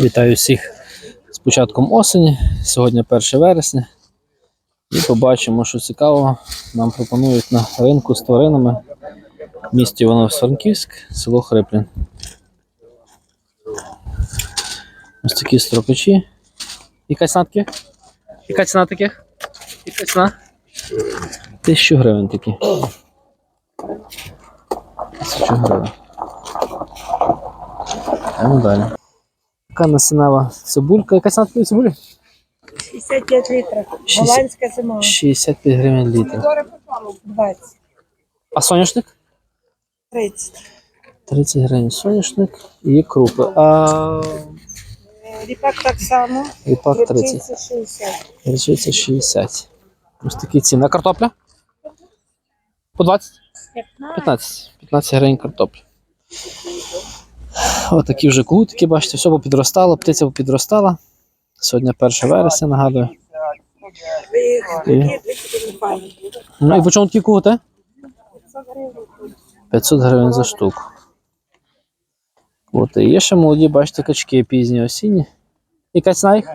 Вітаю всіх з початком осені. Сьогодні 1 вересня. І побачимо, що цікавого нам пропонують на ринку з тваринами в місті Івано-Франківськ, село Хриплін. Ось такі стропачі. Яка ціна таких? Яка ціна таких? Яка ціна? Тисячу гривень такі. Тисячу гривень. Йдемо далі. Така насінева цибулька. Яка ціна такої цибулі? 65 літрів. Шість- Голландська зима. 65 гривень літр. 20. А соняшник? 30. 30 гривень соняшник і крупи. А Ріпак так само. ріпак 30. Репчинці 60. Речиця 60. Ось такі ціни. А картопля? По 20? 15. 15 гривень картопля. Ось такі вже кутики, бачите, все попідростало, птиця попідростала. Сьогодні 1 вересня, нагадую. І- Ну і по чому такі кути? 500 гривень за штуку. От, і є ще молоді, бачите, качки пізні осінні. Яка ціна їх?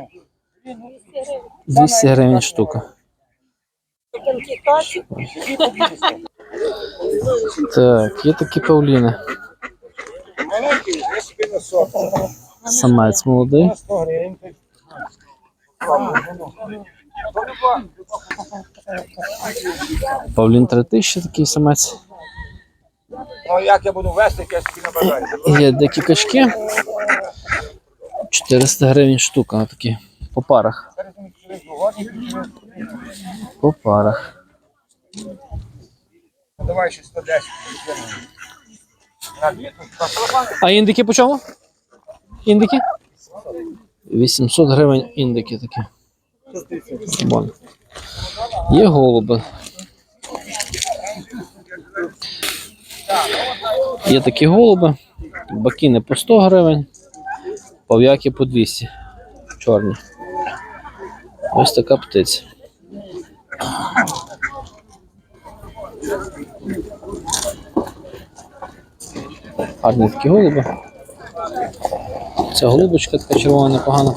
200 гривень штука. Так, є такі павліни. Самець молодий. Павлін 3000 такий самець. Ну як я буду вести, собі не. Є дикі качки. 400 гривень штука, такі. По парах. По парах. Давай ще 110. На дві, тут, на телефон. А індики по чому? Індики? 800 гривень індики такі. Вон. Є голуби. Є такі голуби. Бакіни по 100 гривень, пав'яки по 200. Чорні. Ось така птиця. Гарні такі голуби. Ця голубочка така червона непогана.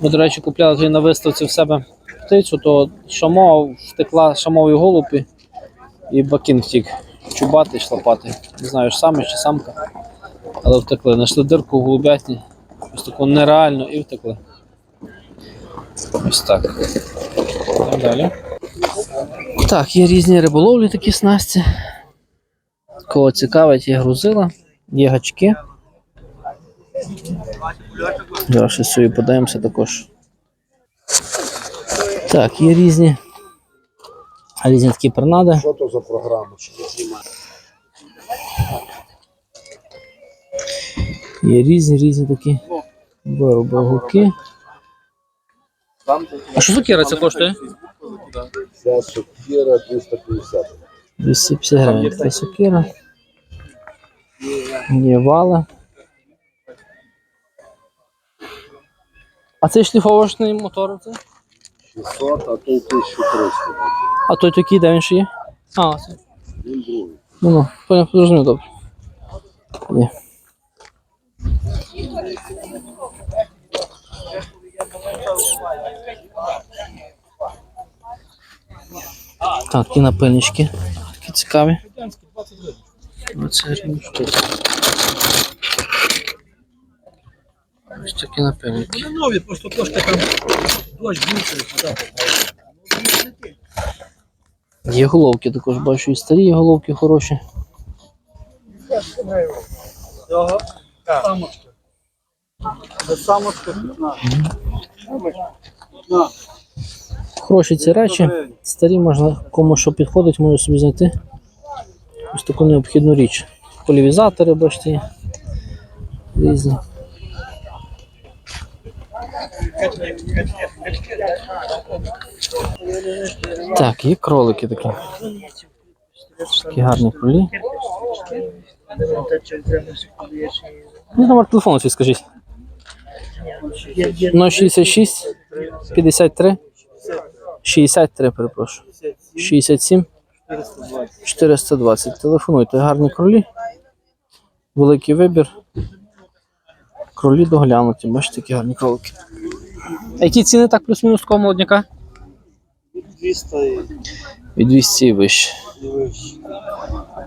Ми, до речі, купляли на виставці в себе птицю, то шамо втекла шамовий голуб і- бакін втік. Чубатий, шлапатий. Не знаю, ж саме чи самка. Але втекли. Знайшли дирку в голубятні. Ось таку нереальну і втекли. Ось так. Далі. Так, є різні риболовлі такі снасті. Кого цікавить, є грузила, є гачки. Зараз ще собі подаємося також. Так, є різні. Різні такі пернади. Що то за програма? Є різні різні такі вироби. А що сукіра це коштує? Ця сокира 250. 250 гривень. Це сукіра. Є вала. А цей шліфовочний мотор це? 600, а то й 1300. А той такий, де він ще є? А, це. Він другий. Ну, ну, понял, зрозумів, добре. Є. Так, ті напильнички. Цікаві. Оце гривень штука. Ось такі напильники. Вони нові, просто кошти там дощ більше. Є головки також бачу і старі є головки хороші. Самочка. Самочка 15. Хороші ці речі. Старі можна кому що підходить, може собі знайти. Ось таку необхідну річ. Полівізатори, бачите, різні. Так, є кролики такі. Такі гарні кролі. Ну, номер телефону свій скажіть. 066 53 63, перепрошую. 67 420. Телефонуйте, гарні кролі. Великий вибір. Кролі доглянуті, бачите, такі гарні кролики. А які ціни так плюс-мінус такого молодняка? 200 Від 200 і вище. і вище.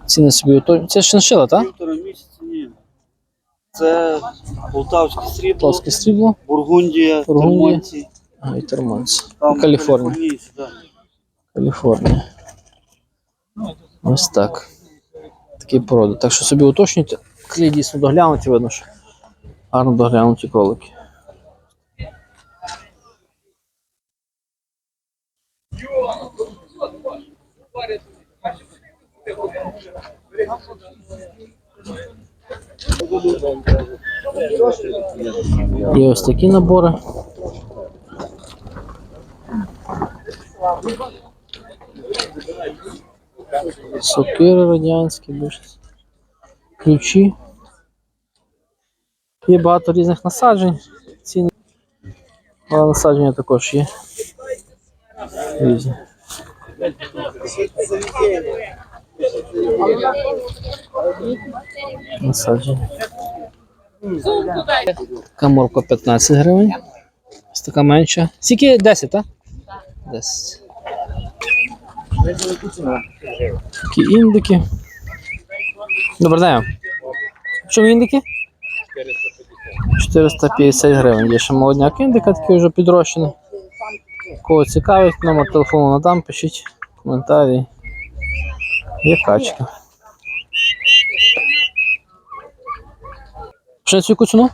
Ціни собі ото. Це шиншила, так? Півтора місяця ні. Це полтавське срібло, Плоске стрібло. Бургундія, Бургундія. Термонці. А, і термонці. Там Каліфорнія. Каліфорнія. Ось так. Такі породи. Так що собі уточнюйте. Клі дійсно доглянуті, видно, що гарно доглянуті кролики. Є ось такі набори. Сокири радянські, бачите. Ключі. Є багато різних насаджень. Ціни. Але насадження також є. Різні. Насадження. Така морква 15 гривень. Ось така менша. Скільки 10, так? 10. Такі індики. Добрий день. Що індики? 450 гривень. Є ще молодняк індика, такий вже підрощений. Кого цікавить, номер телефону надам, пишіть коментарі. Є качка. Пшеницю яку ціну?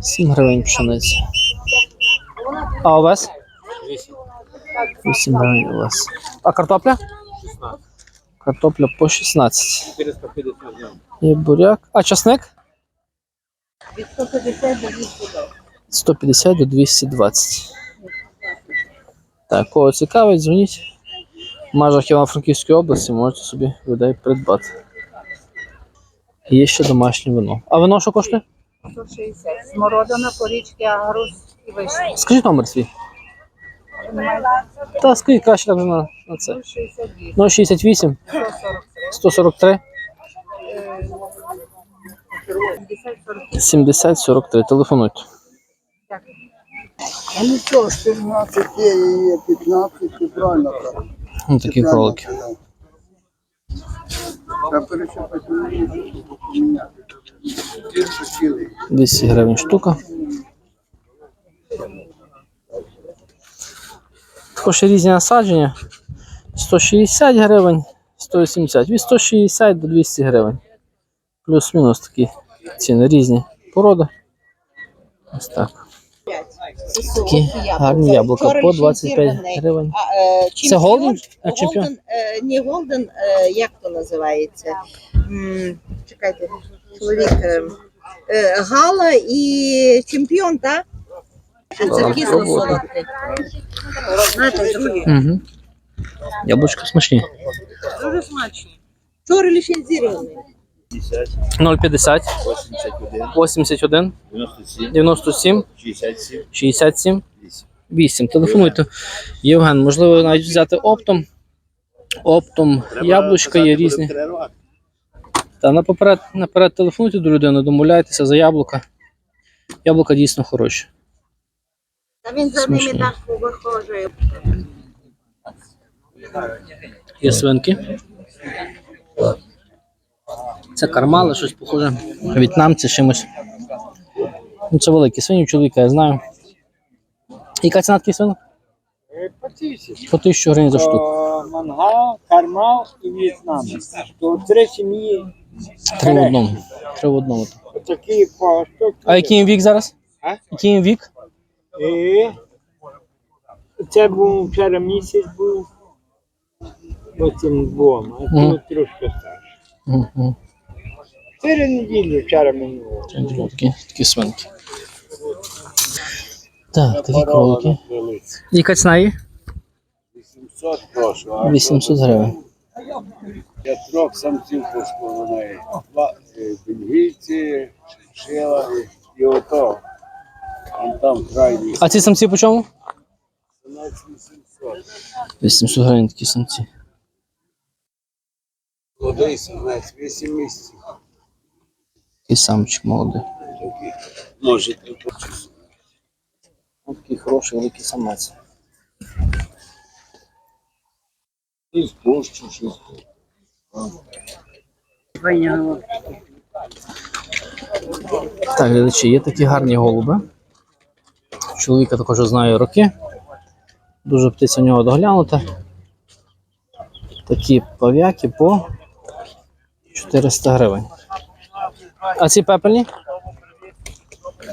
7 гривень пшениця. А овес? 8 гривень овес. А картопля? Картопля по 16. 450 гривень. Є буряк. А часник? Від 150 до 200 150 до 220. Так, кого цікавить, дзвоніть. В межах Івано-Франківської області можете собі людей придбати. Є ще домашнє вино. А вино що коштує? 160. Смородина, порічки, агрус і вишні. Скажіть номер свій. Та скажіть краще так вже на, на це. 162. 068 143. 143 70 43. Телефонуйте. А ну що, 14 є, є 15, ти правильно кажеш. Ось такі кролики. Та перечепити поміняти. Ті, 200 гривень штука. Також різні насадження. 160 гривень, 180. Від 160 до 200 гривень. Плюс-мінус такі ціни різні породи. Ось так. Такі гарні яблука по 25 гривень. Це Голден? Голден, е, не Голден, е, як то називається? Чекайте, чоловік. е, е, Гала і чемпіон, так? Це кисло. Знаєте, другі. Угу. Яблучка смачні. Дуже смачні. Вчора ліцензіровані. 050 81, 81 97, 97 67, 67 8. 8. Телефонуйте. Євген, можливо, навіть взяти оптом. Оптом яблучка є різні. Та наперед, наперед телефонуйте до людини, домовляйтеся за яблука. Яблука дійсно хороші. Та він за ними так виходить. Є свинки. Це кармали, щось похоже. В'єтнамці чимось. Ну, це великі свині, у чоловіка, я знаю. Яка ціна таких свинок? По тисячі. 1000 гривень за штуку. То Мангал, Кармал і В'єтнамець. То три сім'ї, Три в одному. Три в одному. такі по 100 А який їм вік зараз? А? Який їм вік? І це був вчора місяць був. Оцим двом, а Мгм. тут трошки старше. Угу. Чотири неділі вчора минуло. Такі, такі свинки. Так, такі кролики. Яка ціна є? 800 прошу, а 800 гривень. я трьох самців пошкоду в неї. Два е, бельгійці, шила і, і ото. Там крайній. А ці самці по чому? 17 800. 800 гривень такі самці. Молодий самець, 8 місяців. Такий самчик молодий. Такий. Може, Ось такий хороший великий самець. і спущу, що. Так, глядачі, є такі гарні голуби. Чоловіка також знаю роки. Дуже птиця в нього доглянута. Такі пав'яки по 400 гривень. А ці пепельні?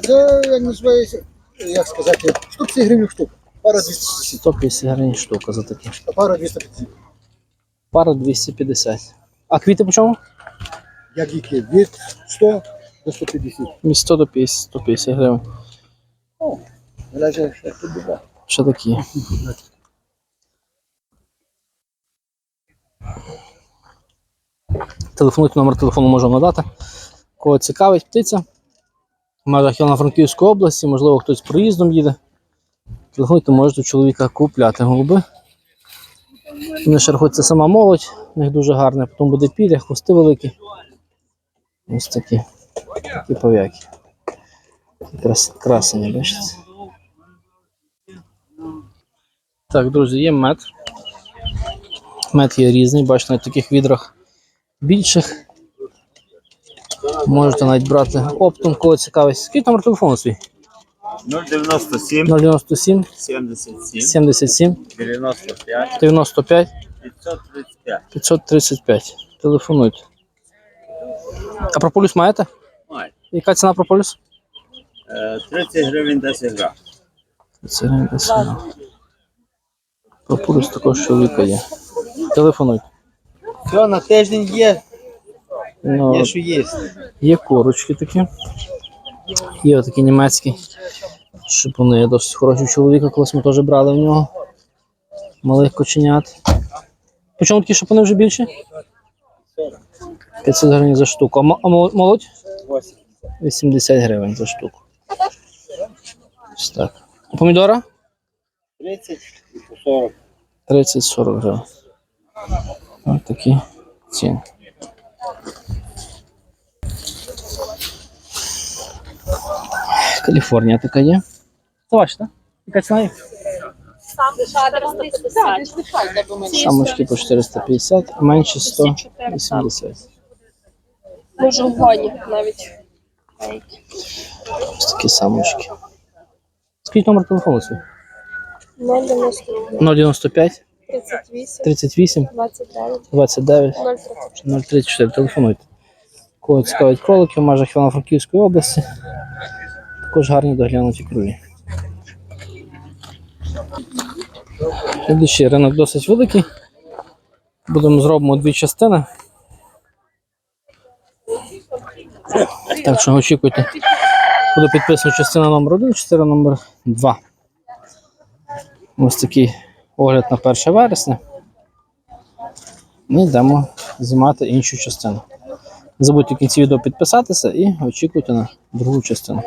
Це як називається, як сказати, штук 100 гривень штук. Пара 250, 150 гривень штука за такі. а пара 250. Пара 250. А квіти по чому? Як які? Від 100 до 150. Від 100 до 50, 150 гривень. Що такі. Телефонуйте номер телефону можу надати. Кого цікавить птиця. В межах Івано-Франківської області, можливо, хтось проїздом їде. Телефонуйте, можете у чоловіка купляти голуби. Вони ще сама молодь, у них дуже гарне, потім буде піря, хвости великі. Ось такі. Такі пов'яки. Крас... Красені, бачите. Так, друзі, є мед. Мед є різний, бачите, на таких відрах більших. Можете навіть брати оптом, кого цікавить. Скільки номер телефону свій? 097 097 77 77 95 95 535. 535. Телефонуйте. А прополюс маєте? Маю. Яка ціна прополюс? Е, 30 гривень 10 грам. Це не Прополюс також чоловіка є. Телефонуйте. Все, на тиждень є, Ну, є що є. Є корочки такі. Є отакі німецькі. Шипуни досить хороші чоловіка, колись ми теж брали в нього. Малих коченят. По чому такі шипуни вже більше? 500 гривень за штуку. А, мо- а мол- молодь? 80 гривень за штуку. Ось так. А помідора? 30 по 40. 30-40 гривень. Ось такі ціни. Каліфорнія така є. Це ваша, так? Яка ціна є? Самочки по 450, а менші 180. Може, в гоні навіть. Ось такі самочки. Скажіть номер телефону свій? 0,90, 095 38, 38 29, 29 0,34. 034. Телефонуйте. Кого цікавить кролики в межах Івано-Франківської області. Також гарні доглянуті кролі. Слідуючий ринок досить великий. Будемо зробимо дві частини. Так що очікуйте. Буде підписана частина номер 1, частина номер 2. Ось такий огляд на 1 вересня. Ми йдемо знімати іншу частину. Не забудьте в кінці відео підписатися і очікуйте на другу частину.